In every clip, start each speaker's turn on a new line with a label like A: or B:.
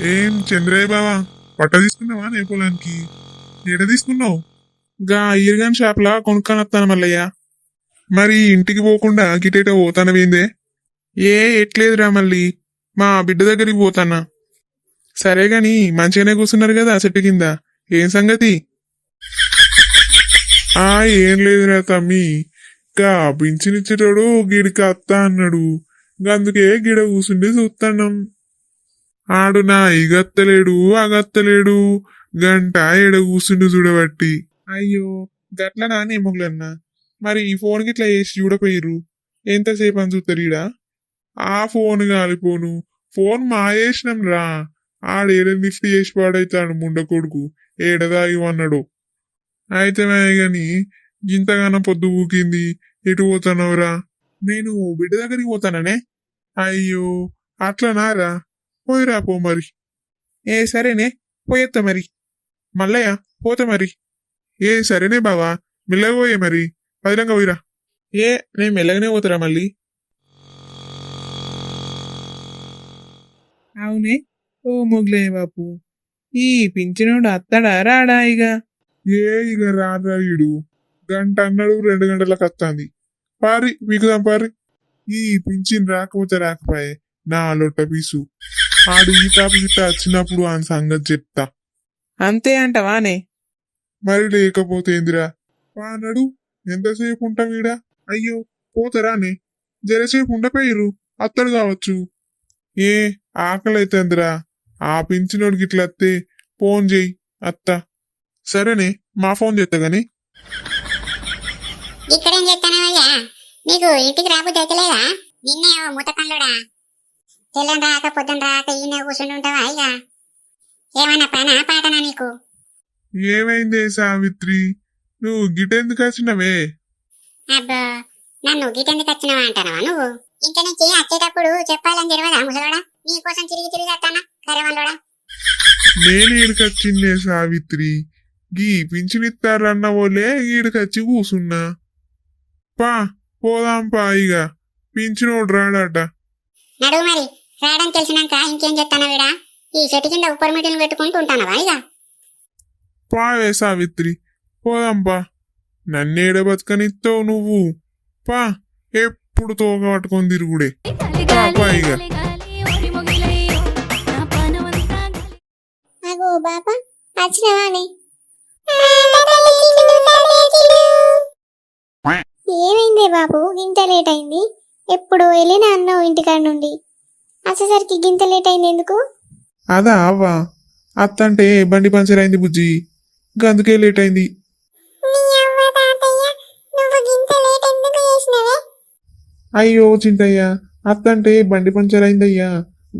A: ఏం చంద్రయ్య బావా? పట్ట తీసుకున్నావా నే పొలానికి ఎడ తీసుకున్నావు? గా ఈర్గాన్ షాప్ లా కొనుక్కొని వస్తాను మల్లయ్య. మరి ఇంటికి పోకుండా గిటేట పోతానవేందే ఏ ఎట్లేదురా మళ్ళీ. మా బిడ్డ దగ్గరికి పోతానా. సరే గాని మంచిగానే కూర్చున్నారు కదా చెట్టు కింద. ఏం సంగతి? ఆ ఏం లేదురా తమ్మి. గా పింఛనిచ్చేటోడు గిడికి అత్త అన్నాడు. అందుకే గిడ కూసుండి చూస్తాన్నాం ఆడు నా ఇగత్తలేడు అగత్తలేడు. గంట ఎడ కూర్చుండు చూడబట్టి. అయ్యో గట్ల నానే మొగలన్న. మరి ఈ ఫోన్ గిట్లా వేసి చూడపోయిర్రు. ఎంతసేపు అని చూస్తారు ఈడ? ఆ ఫోన్ కాలిపోను. ఫోన్ మాయేసినాం రా. ఆడేడ లిఫ్ట్ చేసి పాడైతాడు ముండ కొడుకు. ఏడదాగివన్నాడు అయితే గాని ఇంతగానో పొద్దు ఊకింది. ఎటు పోతానవరా నేను బిడ్డ దగ్గరికి పోతాననే? అయ్యో అట్లనారా పోయిరా పో మరి. ఏ సరేనే పోయేత్తా మరి. మల్లయ్య పోతా మరి. ఏ సరేనే బావా మెల్లగా పోయే మరి. పదిలంగా పోయిరా. ఏ నేను మెల్లగానే పోతారా మళ్ళీ?
B: అవునే ఓ మొగ్లే బాపు. ఈ పింఛనోడు అత్తడా రాడా ఇక
A: ఏ ఇక రారా ఈడు గంట అన్నాడు రెండు గంటలకు వస్తాంది పారి వీకుదాం పారి. ఈ పింఛన్ రాకపోతే రాకపోయే నా లొట్ట పీసు. ఆడు ఈ తాపు గిట్ట వచ్చినప్పుడు ఆ సంగతి చెప్తా.
B: అంతే అంటవానే
A: మరి లేకపోతే ఏందిరా? వానడు ఎంతసేపు ఉంటాం ఈడ అయ్యో పోతారానే జరసేపు ఉండపోయిర్రు అత్తడు కావచ్చు. ఏ ఆకలైతేందిరా ఆ పింఛనోడికి ఇట్లా అత్తే ఫోన్ చేయి అత్త. సరేనే మా ఫోన్ చేస్తా గాని.
C: ఇక్కడేం చేస్తానవయ్యా నీకు ఇంటికి రాబుద్ది అయితలేదా? నిన్నే ఓ ముతకంలోడా తెల్లని రాక పొద్దున రాక ఈయన కూర్చుని ఉంటావా ఇక? ఏమన్నా పనా పాటనా నీకు?
A: ఏమైందే సావిత్రి? నువ్వు గిటెందుకు వచ్చినవే?
C: అబ్బో నన్ను గీటెందుకు వచ్చినావా అంటానవా నువ్వు? ఇంత నుంచి వచ్చేటప్పుడు చెప్పాలని తెలియదా ముసలోడా? నీ కోసం తిరిగి తిరిగి వస్తానా కరవల్లోడా
A: నేను ఈడికొచ్చిందే సావిత్రి. గీ పింఛనిస్తారన్న వాళ్ళే ఈడికొచ్చి కూసున్నా. పా పోదాం పా ఇక పింఛనోడు రాడట.
C: నడువు మరి. రావడం తెలిసినాక ఇంకేం చెప్తానా వీడా? ఈ చెట్టు కింద ఉప్పర్ మీటింగ్ పెట్టుకుంటూ ఉంటానవా ఇక?
A: పావే సావిత్రి పోదాం పా. నన్నేడ బతకనిస్తావు నువ్వు? పా ఎప్పుడు తోక పట్టుకొని తిరుగుడే. పాపా ఇక.
C: అగో బాబా వచ్చినవా అని ఏమైందే బాబు? గింత లేట్ అయింది. ఎప్పుడు వెళ్ళినా అన్నావు ఇంటికాడ నుండి. వచ్చేసరికి గింత లేట్ అయింది ఎందుకు?
A: అదా అవ్వా. అత్తంటే బండి పంచర్ అయింది. బుజ్జి అందుకే లేట్ అయింది అయ్యో చింతయ్య. అత్తంటే బండి పంచర్ అయిందయ్యా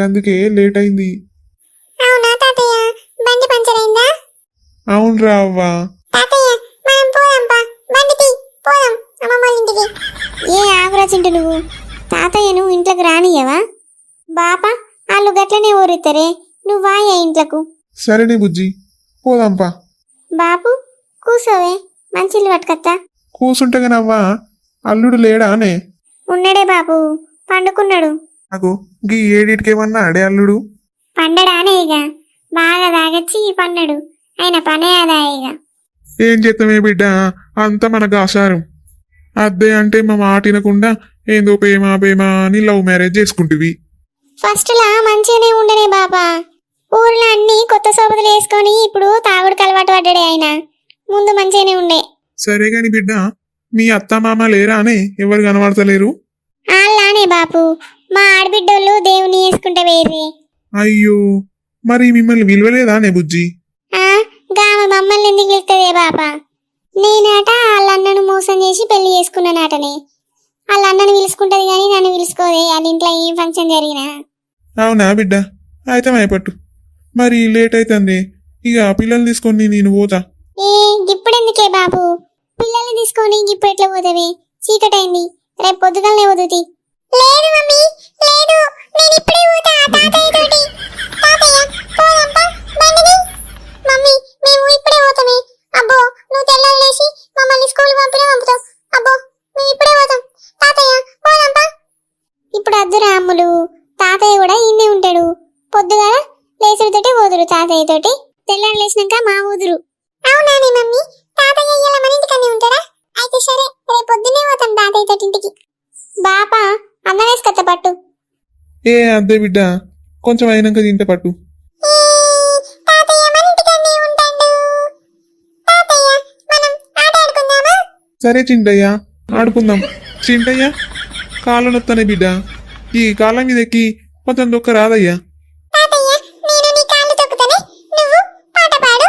A: అందుకే లేట్ అయింది.
C: అవునా తాతయ్య? బండి పంచర్ అయిందా
A: అవునరా అవ్వా.
C: తాతయ్య మనం పోదాంపా బండి తీ. పోదాం. అమ్మమ్మ వాళ్ళ ఇంటికి. ఏ ఆగురా చింటు నువ్వు. తాతయ్యను ఇంట్లోకి రానియవా బాపా వాళ్ళు గట్లనే ఊరుతారే. నువ్వు వాయ ఇంట్లోకు?
A: సరేనే బుజ్జి పోదాంపా
C: బాపు కూసోవే మంచిలు పట్టుకత్తా.
A: కూసుంటే గనవ్వా అల్లుడు లేడానే
C: ఉన్నడే బాబు పండుకున్నాడు.
A: నాకు గీ ఏడిటికేమన్నా అడే అల్లుడు?
C: పండడానే ఇక బాగా తాగచ్చి పన్నడు ఆయన పనే అదా ఇక
A: ఏం చేస్తామే బిడ్డ అంత మనకు ఆచారం అద్దే అంటే మా మాట వినకుండా ఏందో ప్రేమ ప్రేమ అని లవ్ మ్యారేజ్ చేసుకుంటివి.
C: ఫస్ట్ లా మంచిగానే ఉండనే బాబా ఊర్లో అన్ని కొత్త సోపతులు వేసుకొని ఇప్పుడు తాగుడుకు అలవాటు పడ్డాడే ఆయన. ముందు మంచిగానే ఉండే.
A: సరే గాని బిడ్డ మీ అత్త మామ లేరా అనే ఎవరు కనబడతలేరు?
C: ఆళ్ళానే బాపు. మా ఆడబిడ్డోళ్ళు దేవుని వేసుకుంటే వేరే.
A: అయ్యో మరి మిమ్మల్ని విలువలేదానే బుజ్జి?
C: ఆ గామ మమ్మల్ని ఎందుకు వెళ్తుందే బాపా? నేనట వాళ్ళ అన్నను మోసం చేసి పెళ్ళి చేసుకున్నానటనే వాళ్ళ అన్నను పిలుచుకుంటది కానీ నన్ను పిలుచుకోదే వాళ్ళ ఇంట్లో ఏం ఫంక్షన్ జరిగినా.
A: అవునా బిడ్డ? అయితే మైపట్టు మరి లేట్ అవుతుంది ఇక పిల్లలు తీసుకొని నేను పోతా.
C: ఏ ఎందుకే బాబు? పిల్లల్ని తీసుకొని ఇప్పుడు ఎట్లా పోతావే? చీకటైంది. రేపు పొద్దుగానే వదుతి లేదు మమ్మీ లేదు. నేను ఇప్పుడే పోతా తాతయ్య తోటి తాతయ్య పోదాంపా బండిది. మమ్మీ మేము ఇప్పుడే పోతామే. అబ్బో నువ్వు తెల్లాలి లేచి మమ్మల్ని స్కూల్ పంపినా పంపుతావు అబ్బో మేము ఇప్పుడే పోతాం తాతయ్య పోదాంపా ఇప్పుడు అద్దురా అమ్ములు తాతయ్య కూడా ఇన్నే ఉంటాడు పొద్దుగాల లేసుడితోటి పోదురు తాతయ్య తోటి తెల్లారి లేచినాక మా ఊదురు. అవునానే మమ్మీ? తాతయ్య ఇయ్యాల మన ఇంటికనే ఉంటాడా? అయితే సరే రేపు పొద్దున్నే పోతాం తాతయ్య తోటి ఇంటికి. బాపా అన్నం వేసుకొత్త పట్టు.
A: ఏ అద్దే బిడ్డ కొంచెం అయినాక తింటే పట్టు. సరే చింటయ్య ఆడుకుందాం. చింటయ్య కాళ్ళు నొత్తనే బిడ్డ. ఈ కాళ్ళ మీద ఎక్కి కొంచెం దొక్క రాదయ్యా
C: తాతయ్య నేను నీ కాళ్ళు తొక్కుతానే నువ్వు పాట పాడు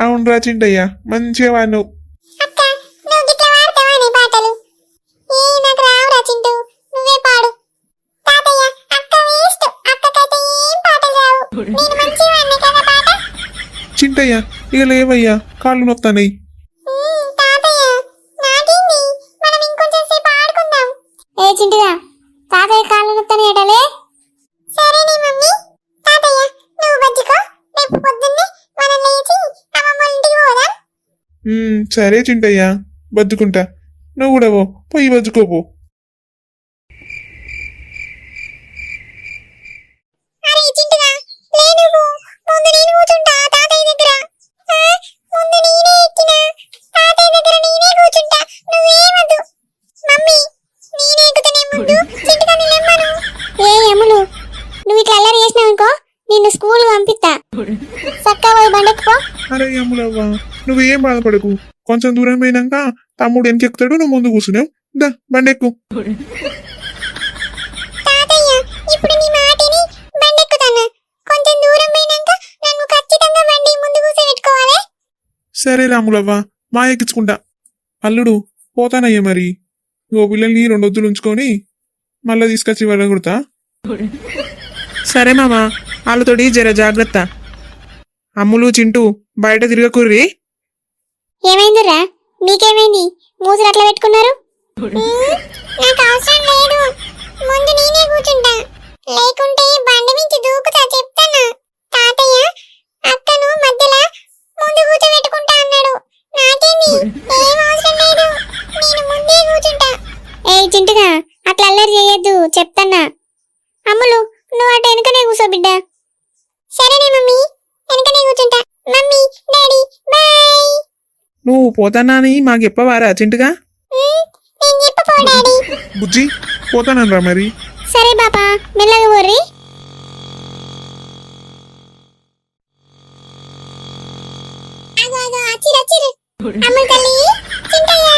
C: అవును రాచిండయ్య మంచిగా
A: వాడు చింటయ్యా ఇక లేవయ్యా కాళ్ళు
C: నొత్తానయ్యి చింటిగా నిలమ్మను ఏ అమ్ములు నువ్వు ఇట్లా అల్లరి చేసినావనుకో నిన్ను స్కూల్ పంపిస్తా పోయి బండెక్కుపో
A: అరే అమ్ములవ్వా నువ్వేం బాధపడకు. కొంచెం దూరం పోయినాక తమ్ముడు వెనకెక్కుతాడు నువ్వు ముందు కూర్చున్నావు దా బండెక్కు సరే రాములవ్వ మా ఎక్కించుకుంటా. అల్లుడు పోతానయ్యా మరి. ఓ పిల్లల్ని రెండు వద్దులు ఉంచుకొని మళ్ళీ తీసుకొచ్చి వెళ్ళగొడతా సరే మామా వాళ్ళతోటి జర జాగ్రత్త. అమ్ములు చింటూ బయట తిరగకుర్రి.
C: ఏమైందిరా? మీకేమైంది? మూసులు అట్లా పెట్టుకున్నారు? నాకు అవసరం లేదు. ముందు నేనే కూర్చుంటా లేకుంటే బండి నుంచి దూకుతా చెప్తాను తాతయ్య అక్కను మధ్యలో ముందు కూర్చోబెట్టుకుంటా అన్నాడు నాకేంది ఏం అవసరం లేదు నేను ముందే కూర్చుంటా ఏ చింటుగా అట్లా అల్లరి చేయొద్దు చెప్తానా అమ్ములు నువ్వు అటు వెనకనే కూర్చో బిడ్డ సరేనే మమ్మీ వెనకనే కూర్చుంటా మమ్మీ డాడీ బాయ్
A: పోతానని మాకు చెప్పవారా
C: అర్జెంటుగా?
A: బుజ్జి పోతానరా మరి.
C: సరే బాబా మెల్లగా పోర్రి. అగో అమ్మ తల్లి చింతయ్య.